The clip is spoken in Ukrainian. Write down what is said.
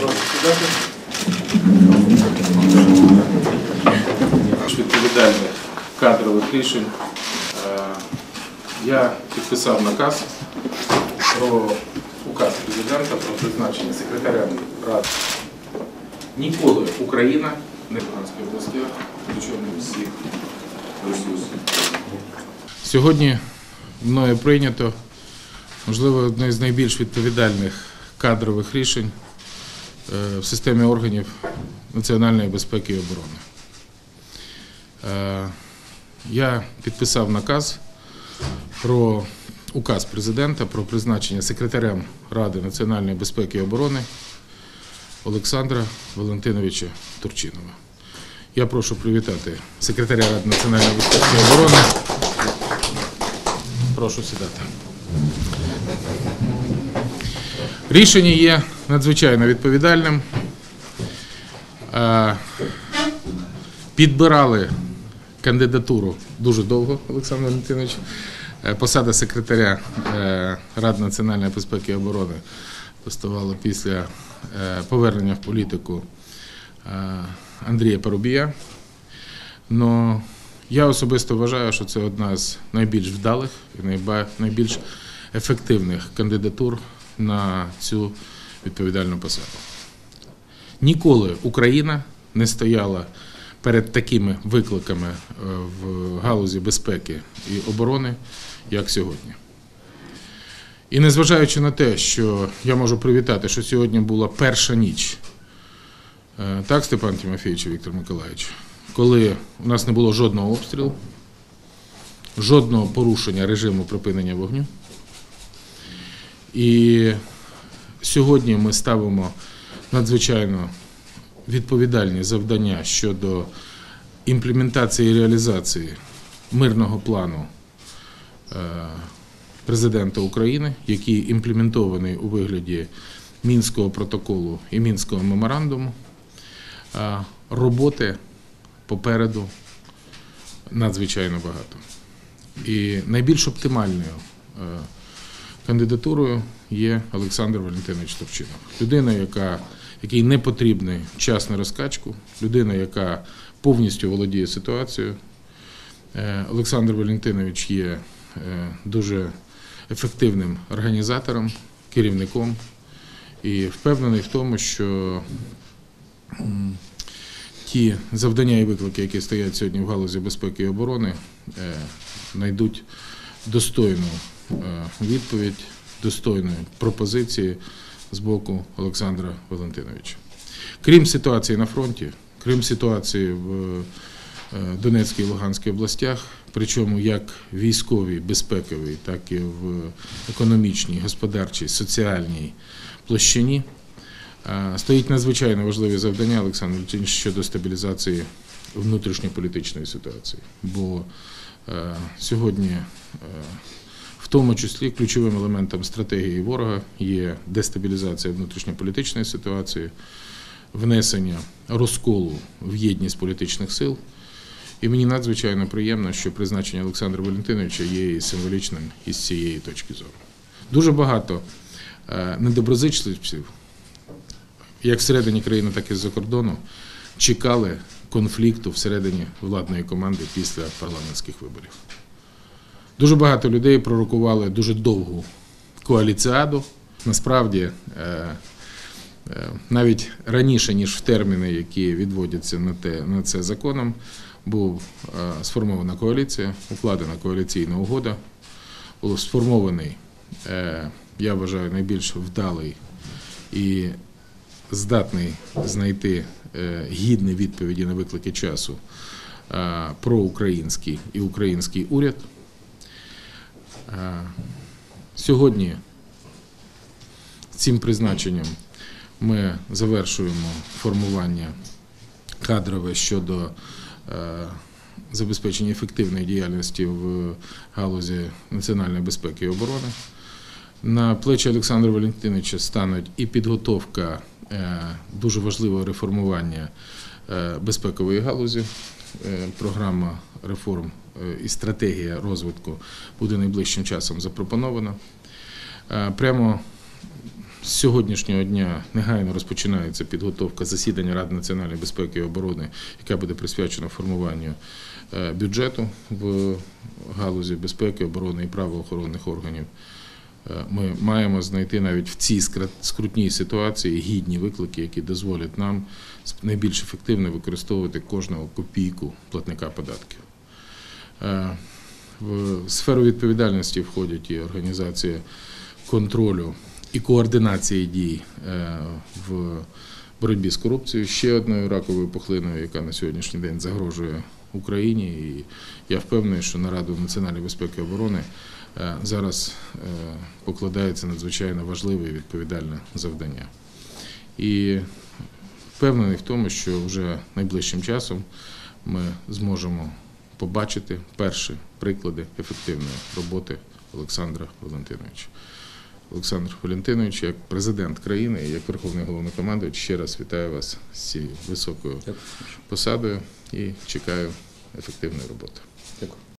Сідати. Відповідальних кадрових рішень. Е, Я підписав наказ про указ президента про призначення секретаря Ради. Ніколи Україна не Луганської області, причому всіх ресурсів. Сьогодні мною прийнято, можливо, одне з найбільш відповідальних кадрових рішень в системі органів національної безпеки і оборони. Е, Я підписав наказ про указ президента про призначення секретарем Ради національної безпеки і оборони Олександра Валентиновича Турчинова. Я прошу привітати секретаря Ради національної безпеки і оборони. Прошу сідати. Рішення є надзвичайно відповідальним. Е, Підбирали кандидатуру дуже довго, Олександр Валентинович. Е, Посада секретаря е, Ради національної безпеки і оборони поставала після повернення в політику Андрія Парубія. Но я особисто вважаю, що це одна з найбільш вдалих і найбільш ефективних кандидатур на цю відповідальну посаду. Ніколи Україна не стояла перед такими викликами е, в галузі безпеки і оборони, як сьогодні. І незважаючи на те, що я можу привітати, що сьогодні була перша ніч, е, так, Степан Тимофійович і Віктор Миколаївич, коли у нас не було жодного обстрілу, жодного порушення режиму припинення вогню. І сьогодні ми ставимо надзвичайно відповідальні завдання щодо імплементації і реалізації мирного плану е, президента України, який імплементований у вигляді Мінського протоколу і Мінського меморандуму. Е, Роботи попереду надзвичайно багато. І найбільш оптимальною е, кандидатурою є Олександр Валентинович Товчинов. Людина, яка, якій не потрібний час на розкачку, людина, яка повністю володіє ситуацією. Е, Олександр Валентинович є е, дуже ефективним організатором, керівником і впевнений в тому, що ті завдання і виклики, які стоять сьогодні в галузі безпеки і оборони, е, знайдуть достойну відповідь, достойної пропозиції з боку Олександра Валентиновича. Крім ситуації на фронті, крім ситуації в е, Донецькій і Луганській областях, причому як військовій, безпековій, так і в економічній, господарчій, соціальній площині, е, стоїть надзвичайно важливі завдання Олександр Валентинович щодо стабілізації внутрішньополітичної ситуації. Бо е, сьогодні, тому числі, ключовим елементом стратегії ворога є дестабілізація внутрішньополітичної ситуації, внесення розколу в єдність політичних сил. І мені надзвичайно приємно, що призначення Олександра Валентиновича є і символічним із цієї точки зору. Дуже багато е, недоброзичливців, як всередині країни, так і з-за кордону, чекали конфлікту всередині владної команди після парламентських виборів. Дуже багато людей пророкували дуже довгу коаліціаду. Насправді, е, е, навіть раніше, ніж в терміни, які відводяться на, те, на це законом, був е, сформована коаліція, укладена коаліційна угода, був сформований, я вважаю, найбільш вдалий і здатний знайти гідні відповіді на виклики часу е, проукраїнський і український уряд. Е, Сьогодні цим призначенням ми завершуємо формування кадрове щодо е, забезпечення ефективної діяльності в галузі національної безпеки і оборони. На плечі Олександра Валентиновича стануть і підготовка дуже важливого реформування е, безпекової галузі. Е, Програма реформ е, і стратегія розвитку буде найближчим часом запропонована. Е, Прямо З сьогоднішнього дня негайно розпочинається підготовка засідання Ради національної безпеки і оборони, яка буде присвячена формуванню е, бюджету в галузі безпеки, оборони і правоохоронних органів. Е, Ми маємо знайти навіть в цій скрутній ситуації гідні виклики, які дозволять нам найбільш ефективно використовувати кожного копійку платника податків. Е, В сферу відповідальності входять і організація контролю і координації дій е, в боротьбі з корупцією, ще одною раковою пухлиною, яка на сьогоднішній день загрожує Україні. І я впевнений, що на Раду національної безпеки і оборони зараз е, покладається надзвичайно важливе і відповідальне завдання. І впевнений в тому, що вже найближчим часом ми зможемо побачити перші приклади ефективної роботи Олександра Валентиновича. Олександр Валентинович, як президент країни і як Верховний головнокомандувач, ще раз вітаю вас з цією високою посадою і чекаю ефективної роботи. Дякую.